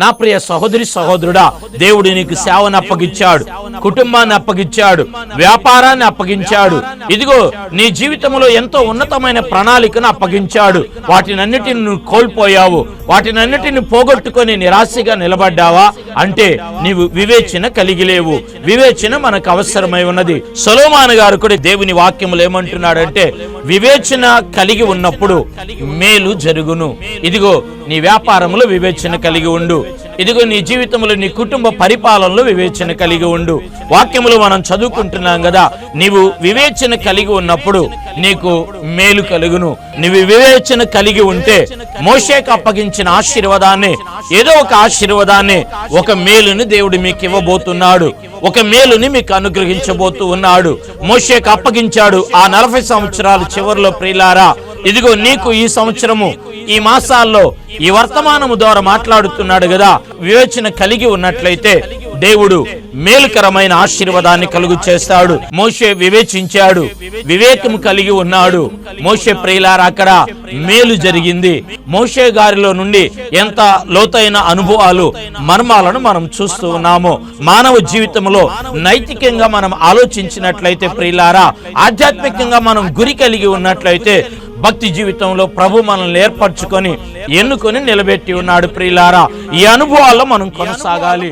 నా ప్రియ సహోదరి సహోదరుడా దేవుడు నీకు సేవను అప్పగించాడు కుటుంబాన్ని అప్పగించాడు వ్యాపారాన్ని అప్పగించాడు. ఇదిగో నీ జీవితంలో ఎంతో ఉన్నతమైన ప్రణాళికను అప్పగించాడు. వాటినన్నిటిని నువ్వు కోల్పోయావు వాటినన్నిటిని పోగొట్టుకొని నిరాశగా నిలబడ్డావా? అంటే నీవు వివేచన కలిగి లేవు వివేచన మనకు అవసరమై ఉన్నది. సొలోమాన్ గారు కూడా దేవుని వాక్యములు ఏమంటున్నాడంటే వివేచన కలిగి ఉన్నప్పుడు మేలు జరుగును. ఇదిగో నీ వ్యాపారంలో వివేచన కలిగి ఉండు. ఇదిగో నీ జీవితంలో నీ కుటుంబ పరిపాలనలో వివేచన కలిగి ఉండు. వాక్యములు మనం చదువుకుంటున్నాం కదా నీవు వివేచన కలిగి ఉన్నప్పుడు నీకు మేలు కలుగును. నీవు వివేచన కలిగి ఉంటే మోషేకు అప్పగించిన ఆశీర్వాదాన్ని ఏదో ఒక ఆశీర్వాదాన్ని ఒక మేలుని దేవుడు మీకు ఇవ్వబోతున్నాడు. ఒక మేలుని మీకు అనుగ్రహించబోతూ ఉన్నాడు. మోషేకు అప్పగించాడు ఆ నలభై సంవత్సరాల చివరిలో ప్రియులారా. ఇదిగో నీకు ఈ సంవత్సరము ఈ మాసాల్లో ఈ వర్తమానము ద్వారా మాట్లాడుతున్నాడు కదా. వివేచన కలిగి ఉన్నట్లయితే దేవుడు మేలుకరమైన ఆశీర్వాదాన్ని కలుగు చేస్తాడు. మోషే వివేచించాడు. వివేకం కలిగి ఉన్నాడు. మోషే ప్రియులారా అక్కడ మేలు జరిగింది. మోషే గారిలో నుండి ఎంత లోతైన అనుభవాలు మర్మాలను మనం చూస్తూ ఉన్నాము. మానవ జీవితంలో నైతికంగా మనం ఆలోచించినట్లయితే ప్రియులారా ఆధ్యాత్మికంగా మనం గురి కలిగి ఉన్నట్లయితే భక్తి జీవితంలో ప్రభు మనల్ని ఏర్పరచుకొని ఎన్నుకొని నిలబెట్టి ఉన్నాడు ప్రియులారా. ఈ అనుభవాల్లో మనం కొనసాగాలి.